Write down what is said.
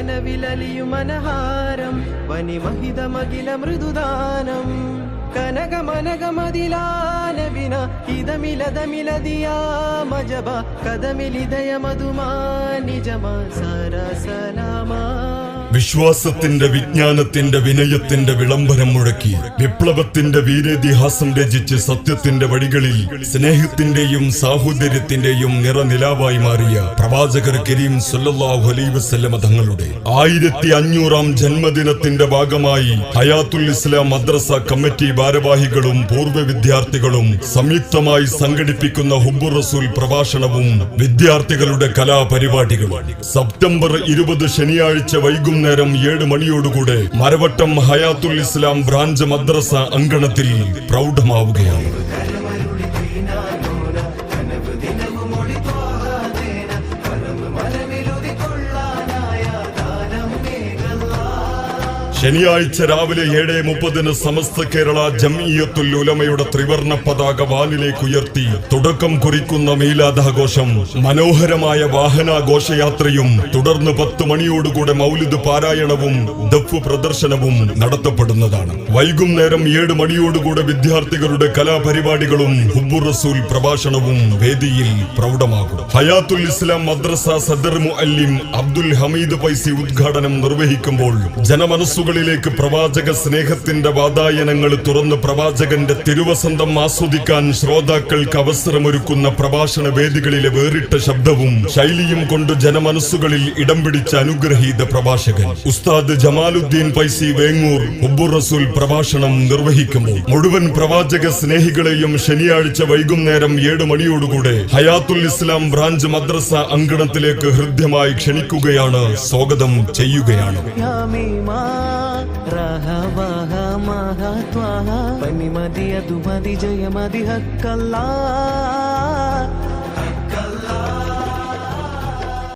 കനവിലലിയും മനഹാരം വനിമഹിതമകില മൃദുദാനം കനകമനകമതിലാനവിന ഇതമിലതമിലതിയാ മജബ കഥമിലിതയ മധുമാ നിജമാ സരസലാമാ വിശ്വാസത്തിന്റെ വിജ്ഞാനത്തിന്റെ വിനയത്തിന്റെ വിളംബരം മുഴക്കി. വിപ്ലവത്തിന്റെ വീരേതിഹാസം രചിച്ച് സത്യത്തിന്റെ വഴികളിൽ സ്നേഹത്തിന്റെയും സാഹോദര്യത്തിന്റെയും നിറനിലാവായി മാറിയ പ്രവാചകർ കരീം സല്ലാഹു അലൈ വസ്ലമ തങ്ങളുടെ ആയിരത്തി അഞ്ഞൂറാം ജന്മദിനത്തിന്റെ ഭാഗമായി ഹയാത്തുൽ ഇസ്ലാം മദ്രസ കമ്മിറ്റി ഭാരവാഹികളും പൂർവ വിദ്യാർത്ഥികളും സംയുക്തമായി സംഘടിപ്പിക്കുന്ന ഹുബുർ റസൂൽ പ്രഭാഷണവും വിദ്യാർത്ഥികളുടെ കലാപരിപാടികളും. സെപ്റ്റംബർ ഇരുപത് ശനിയാഴ്ച വൈകുന്നേരം ഏഴ് മണിയോടുകൂടെ മരവട്ടം ഹയാത്തുൽ ഇസ്ലാം ബ്രാഞ്ച് മദ്രസ അങ്കണത്തിൽ പ്രൗഢമാവുകയാണ്. ശനിയാഴ്ച രാവിലെ ഏഴ് മുപ്പതിന് സമസ്ത കേരള ജംഇയ്യത്തുൽ ഉലമയുടെ ത്രിവർണ പതാക വാനിലേക്ക് ഉയർത്തി. തുടക്കം കുറിക്കുന്ന മീലാദാഘോഷം. മനോഹരമായ വാഹനാഘോഷയാത്രയും തുടർന്ന് പത്ത് മണിയോടുകൂടെ മൗലിദ് പാരായണവും ദഫ് പ്രദർശനവും നടത്തപ്പെടുന്നതാണ്. വൈകുന്നേരം ഏഴ് മണിയോടുകൂടെ വിദ്യാർത്ഥികളുടെ കലാപരിപാടികളും ഹുബ്ബുർ റസൂൽ പ്രഭാഷണവും വേദിയിൽ പ്രൗഢമാകും. ഹയാത്തുൽ ഇസ്ലാം മദ്രസ സദർ മുഅല്ലിം അബ്ദുൽ ഹമീദ് പൈസി ഉദ്ഘാടനം നിർവഹിക്കുമ്പോൾ ജനമനസ്സുകളിലേക്ക് പ്രവാചക സ്നേഹത്തിന്റെ വാതായനങ്ങൾ തുറന്ന് പ്രവാചകന്റെ തിരുവസന്തം ആസ്വദിക്കാൻ ശ്രോതാക്കൾക്ക് അവസരമൊരുക്കുന്ന പ്രഭാഷണ വേദികളിലെ വേറിട്ട ശബ്ദവും ശൈലിയും കൊണ്ട് ജനമനസ്സുകളിൽ ഇടം പിടിച്ച അനുഗ്രഹീത പ്രഭാഷകൻ. ഉസ്താദ് ജമാലുദ്ദീൻ പൈസി വേങ്ങൂർ ഹുബ്ബുർ റസൂൽ പ്രഭാഷണം നിർവഹിക്കുമ്പോൾ മുഴുവൻ പ്രവാചക സ്നേഹികളെയും ശനിയാഴ്ച വൈകുന്നേരം ഏഴ് മണിയോടുകൂടെ ഹയാത്തുൽ ഇസ്ലാം ബ്രാഞ്ച് മദ്രസ അങ്കണത്തിലേക്ക് ഹൃദ്യമായി ക്ഷണിക്കുകയാണ്. സ്വാഗതം ചെയ്യുകയാണ്. ರಹ ವಹ ಮಹ ತ್ವಹ ಪನಿಮದಿ ಅದು ಮದಿ ಜಯ ಮದಿ ಹಕ್ಕಲ್ಲ